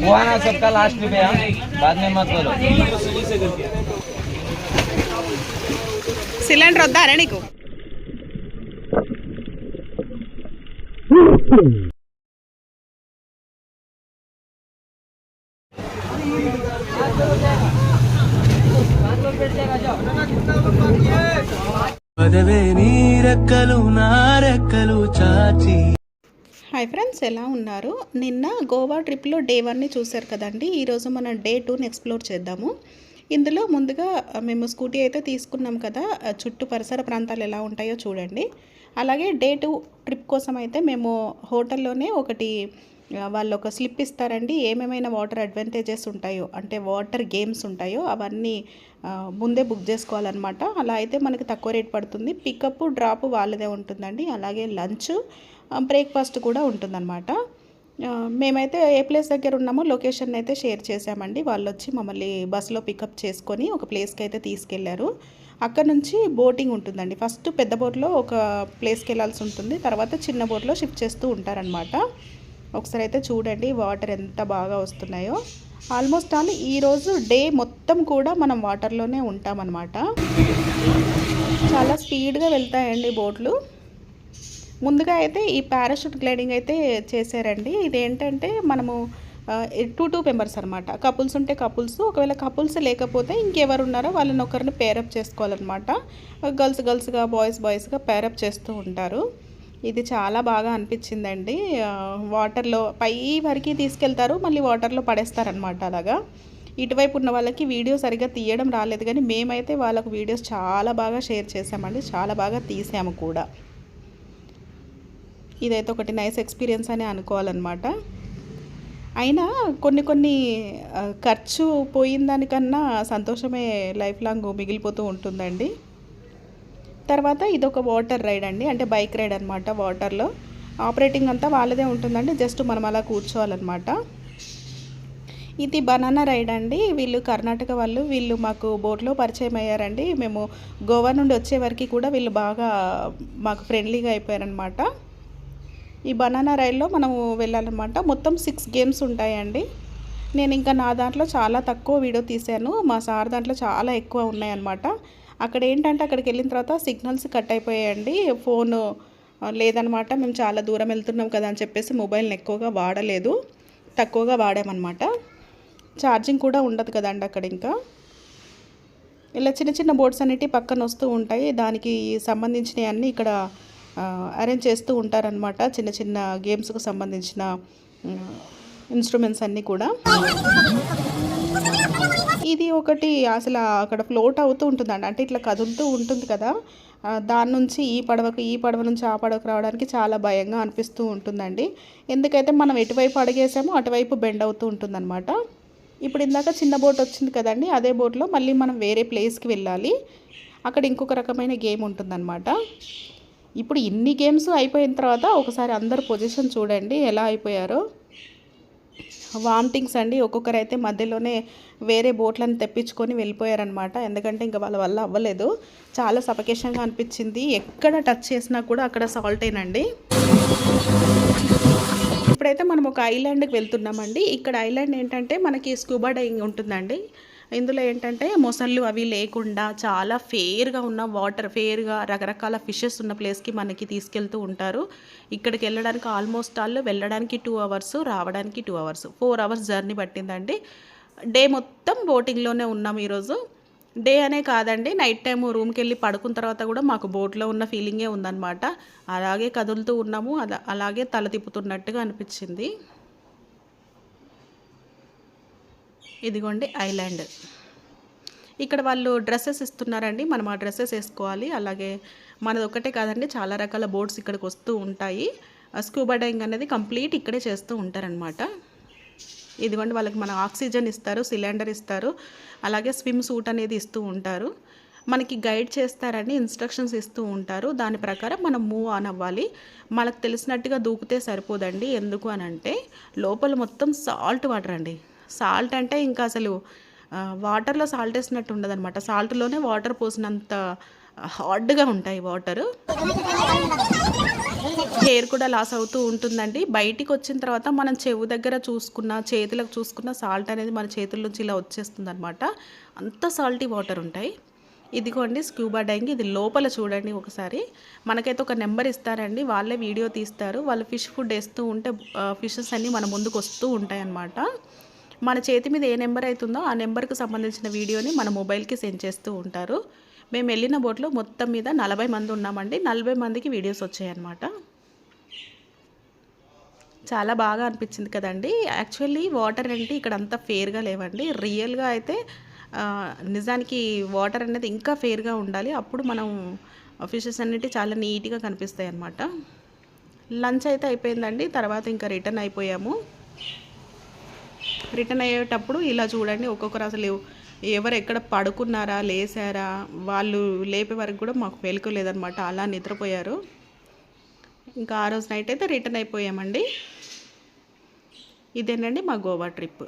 वो आना सबका लास्ट पे हम बाद में मत बोलो సిలిండర్ వద్దారా నీకు పదవే నీ రెక్కలు నా రెక్కలు చాచి హాయ్ ఫ్రెండ్స్ ఎలా ఉన్నారు? నిన్న గోవా ట్రిప్లో డే వన్ని చూశారు కదండి. ఈరోజు మనం డే టూని ఎక్స్ప్లోర్ చేద్దాము. ఇందులో ముందుగా మేము స్కూటీ అయితే తీసుకున్నాం కదా చుట్టూ పరిసర ప్రాంతాలు ఎలా ఉంటాయో చూడండి. అలాగే డే టూ ట్రిప్ కోసం అయితే మేము హోటల్లోనే ఒకటి వాళ్ళు ఒక స్లిప్ ఇస్తారండి. ఏమేమైనా వాటర్ అడ్వాంటేజెస్ ఉంటాయో అంటే వాటర్ గేమ్స్ ఉంటాయో అవన్నీ ముందే బుక్ చేసుకోవాలన్నమాట. అలా అయితే మనకి తక్కువ రేట్ పడుతుంది. పికప్ డ్రాప్ వాళ్ళదే ఉంటుందండి. అలాగే లంచ్ బ్రేక్ఫాస్ట్ కూడా ఉంటుందన్నమాట. మేమైతే ఏ ప్లేస్ దగ్గర ఉన్నామో లొకేషన్ అయితే షేర్ చేశామండి. వాళ్ళు వచ్చి మమ్మల్ని బస్సులో పికప్ చేసుకొని ఒక ప్లేస్కి అయితే తీసుకెళ్ళారు. అక్కడ నుంచి బోటింగ్ ఉంటుందండి. ఫస్ట్ పెద్ద బోట్లో ఒక ప్లేస్కి వెళ్ళాల్సి ఉంటుంది. తర్వాత చిన్న బోట్లో షిఫ్ట్ చేస్తూ ఉంటారనమాట ఒకసారి అయితే చూడండి వాటర్ ఎంత బాగా వస్తున్నాయో. ఆల్మోస్ట్ ఆల్ ఈరోజు డే మొత్తం కూడా మనం వాటర్లోనే ఉంటామన్నమాట. చాలా స్పీడ్గా వెళ్తాయండి బోట్లు. ముందుగా అయితే ఈ పారాషూట్ గ్లైడింగ్ అయితే చేశారండి. ఇదేంటంటే మనము టూ టూ మెంబర్స్ అనమాట కపుల్స్ ఉంటే కపుల్స్ ఒకవేళ కపుల్స్ లేకపోతే ఇంకెవరు ఉన్నారో వాళ్ళని ఒకరిని పేరప్ చేసుకోవాలన్నమాట. గర్ల్స్ గర్ల్స్గా బాయ్స్ బాయ్స్గా పేరప్ చేస్తూ ఉంటారు. ఇది చాలా బాగా అనిపించిందండి. వాటర్లో పై వరకు తీసుకెళ్తారు మళ్ళీ వాటర్లో పడేస్తారనమాట అలాగా. ఇటువైపు ఉన్న వాళ్ళకి వీడియో సరిగ్గా తీయడం రాలేదు కానీ మేమైతే వాళ్ళకు వీడియోస్ చాలా బాగా షేర్ చేసామండి చాలా బాగా తీసాము కూడా. ఇదైతే ఒకటి నైస్ ఎక్స్పీరియన్స్ అని అనుకోవాలన్నమాట. అయినా కొన్ని కొన్ని ఖర్చు పోయిన దానికన్నా సంతోషమే లైఫ్ లాంగ్ మిగిలిపోతూ ఉంటుందండి. తర్వాత ఇదొక వాటర్ రైడ్ అండి అంటే బైక్ రైడ్ అనమాట వాటర్లో. ఆపరేటింగ్ అంతా వాళ్ళదే ఉంటుందండి జస్ట్ మనం అలా కూర్చోవాలన్నమాట. ఇది బనానా రైడ్ అండి వీళ్ళు కర్ణాటక వాళ్ళు వీళ్ళు మాకు బోట్లో పరిచయం అయ్యారండి. మేము గోవా నుండి వచ్చే వరకు కూడా వీళ్ళు బాగా మాకు ఫ్రెండ్లీగా అయిపోయారనమాట ఈ బనానా రైల్లో మనము వెళ్ళాలన్నమాట. మొత్తం సిక్స్ గేమ్స్ ఉంటాయండి. నేను ఇంకా నా దాంట్లో చాలా తక్కువ వీడియో తీశాను. మా సార్ దాంట్లో చాలా ఎక్కువ ఉన్నాయన్నమాట. అక్కడ ఏంటంటే అక్కడికి వెళ్ళిన తర్వాత సిగ్నల్స్ కట్ అయిపోయాయండి. ఫోను లేదనమాట. మేము చాలా దూరం వెళ్తున్నాం కదా అని చెప్పేసి మొబైల్ని ఎక్కువగా వాడలేదు. తక్కువగా వాడామన్నమాట ఛార్జింగ్ కూడా ఉండదు కదండి అక్కడ ఇంకా. ఇలా చిన్న చిన్న బోర్డ్స్ అనేటివి పక్కన వస్తూ ఉంటాయి. దానికి సంబంధించినవి అన్నీ ఇక్కడ అరేంజ్ చేస్తూ ఉంటారనమాట. చిన్న చిన్న గేమ్స్కు సంబంధించిన ఇన్స్ట్రుమెంట్స్ అన్నీ కూడా. ఇది ఒకటి అసలు అక్కడ ఫ్లోట్ అవుతూ ఉంటుందండి. అంటే ఇట్లా కదులుతూ ఉంటుంది కదా. దాని నుంచి ఈ పడవకు ఈ పడవ నుంచి ఆ పడవకు రావడానికి చాలా భయంగా అనిపిస్తూ ఉంటుందండి. ఎందుకైతే మనం ఎటువైపు అడిగేసామో అటువైపు బెండ్ అవుతూ ఉంటుందన్నమాట. ఇప్పుడు ఇందాక చిన్న బోట్ వచ్చింది కదండి. అదే బోట్లో మళ్ళీ మనం వేరే ప్లేస్కి వెళ్ళాలి. అక్కడ ఇంకొక రకమైన గేమ్ ఉంటుందన్నమాట. ఇప్పుడు ఇన్ని గేమ్స్ అయిపోయిన తర్వాత ఒకసారి అందరు పొజిషన్ చూడండి ఎలా అయిపోయారో. వామిటింగ్స్ అండి. ఒక్కొక్కరు అయితే మధ్యలోనే వేరే బోట్లను తెప్పించుకొని వెళ్ళిపోయారనమాట ఎందుకంటే ఇంకా వాళ్ళ వల్ల అవ్వలేదు. చాలా సఫకేషన్గా అనిపించింది. ఎక్కడ టచ్ చేసినా కూడా అక్కడ సాల్టేనండి. ఇప్పుడైతే మనం ఒక ఐలాండ్కి వెళ్తున్నామండి. ఇక్కడ ఐలాండ్ ఏంటంటే మనకి స్కూబా డైవింగ్ ఉంటుందండి. ఇందులో ఏంటంటే మొసళ్ళు అవి లేకుండా చాలా ఫేర్గా ఉన్న వాటర్ ఫేర్గా రకరకాల ఫిషెస్ ఉన్న ప్లేస్కి మనకి తీసుకెళ్తూ ఉంటారు. ఇక్కడికి వెళ్ళడానికి ఆల్మోస్ట్ ఆల్ వెళ్ళడానికి టూ అవర్స్ రావడానికి two hours four hours journey పట్టిందండి. డే మొత్తం బోటింగ్లోనే ఉన్నాం ఈరోజు. డే అనే కాదండి నైట్ టైం రూమ్కి వెళ్ళి పడుకున్న తర్వాత కూడా మాకు బోట్లో ఉన్న ఫీలింగే ఉందన్నమాట. అలాగే కదులుతూ ఉన్నాము అలా అలాగే తల తిప్పుతున్నట్టుగా అనిపించింది. ఇదిగోండి ఐలాండ్. ఇక్కడ వాళ్ళు డ్రెస్సెస్ ఇస్తున్నారండి. మనం ఆ డ్రెస్సెస్ వేసుకోవాలి. అలాగే మనది ఒకటే కాదండి చాలా రకాల బోట్స్ ఇక్కడికి వస్తూ ఉంటాయి. స్కూబా డైవింగ్ అనేది కంప్లీట్ ఇక్కడే చేస్తూ ఉంటారనమాట ఇదిగోండి వాళ్ళకి మన ఆక్సిజన్ ఇస్తారు సిలిండర్ ఇస్తారు అలాగే స్విమ్ సూట్ అనేది ఇస్తూ ఉంటారు. మనకి గైడ్ చేస్తారని ఇన్స్ట్రక్షన్స్ ఇస్తూ ఉంటారు. దాని ప్రకారం మనం మూవ్ ఆన్ అవ్వాలి. మనకు తెలిసినట్టుగా దూకితే సరిపోదండి. ఎందుకు అని అంటే లోపల మొత్తం సాల్ట్ వాటర్ అండి. సాల్ట్ అంటే ఇంకా అసలు వాటర్లో సాల్ట్ వేసినట్టు ఉండదు అనమాట సాల్ట్లోనే వాటర్ పోసినంత హార్డ్గా ఉంటాయి వాటర్. హెయిర్ కూడా లాస్ అవుతూ ఉంటుందండి. బయటికి వచ్చిన తర్వాత మనం చెవు దగ్గర చూసుకున్న చేతులకు చూసుకున్న సాల్ట్ అనేది మన చేతుల నుంచి ఇలా వచ్చేస్తుంది అనమాట అంత సాల్టీ వాటర్ ఉంటాయి. ఇదిగోండి స్క్యూబా డైంగ్. ఇది లోపల చూడండి ఒకసారి. మనకైతే ఒక నెంబర్ ఇస్తారండి. వాళ్ళే వీడియో తీస్తారు. వాళ్ళు ఫిష్ ఫుడ్ వేస్తూ ఉంటే ఫిషెస్ అన్నీ మన ముందుకు వస్తూ ఉంటాయి అన్నమాట మన చేతి మీద ఏ నెంబర్ అవుతుందో ఆ నెంబర్కి సంబంధించిన వీడియోని మన మొబైల్కి సెండ్ చేస్తూ ఉంటారు. మేము వెళ్ళిన బోట్లో మొత్తం మీద నలభై మంది ఉన్నామండి. నలభై మందికి వీడియోస్ వచ్చాయన్నమాట. చాలా బాగా అనిపించింది కదండి. యాక్చువల్లీ వాటర్ అంటే ఇక్కడ అంతా ఫేర్గా లేవండి. రియల్గా అయితే నిజానికి వాటర్ అనేది ఇంకా ఫేర్గా ఉండాలి. అప్పుడు మనం ఫిషెస్ అన్నిటి చాలా నీట్గా కనిపిస్తాయి అన్నమాట లంచ్ అయితే అయిపోయిందండి. తర్వాత ఇంకా రిటర్న్ అయిపోయాము. రిటర్న్ అయ్యేటప్పుడు ఇలా చూడండి ఒక్కొక్కరు అసలు ఎవరు ఎక్కడ పడుకున్నారా లేసారా వాళ్ళు లేపే వరకు కూడా మాకు వెలుక లేదనమాట. అలా నిద్రపోయారు. ఇంకా ఆ రోజు నైట్ అయితే రిటర్న్ అయిపోయామండి. ఇదేనండి మా గోవా ట్రిప్.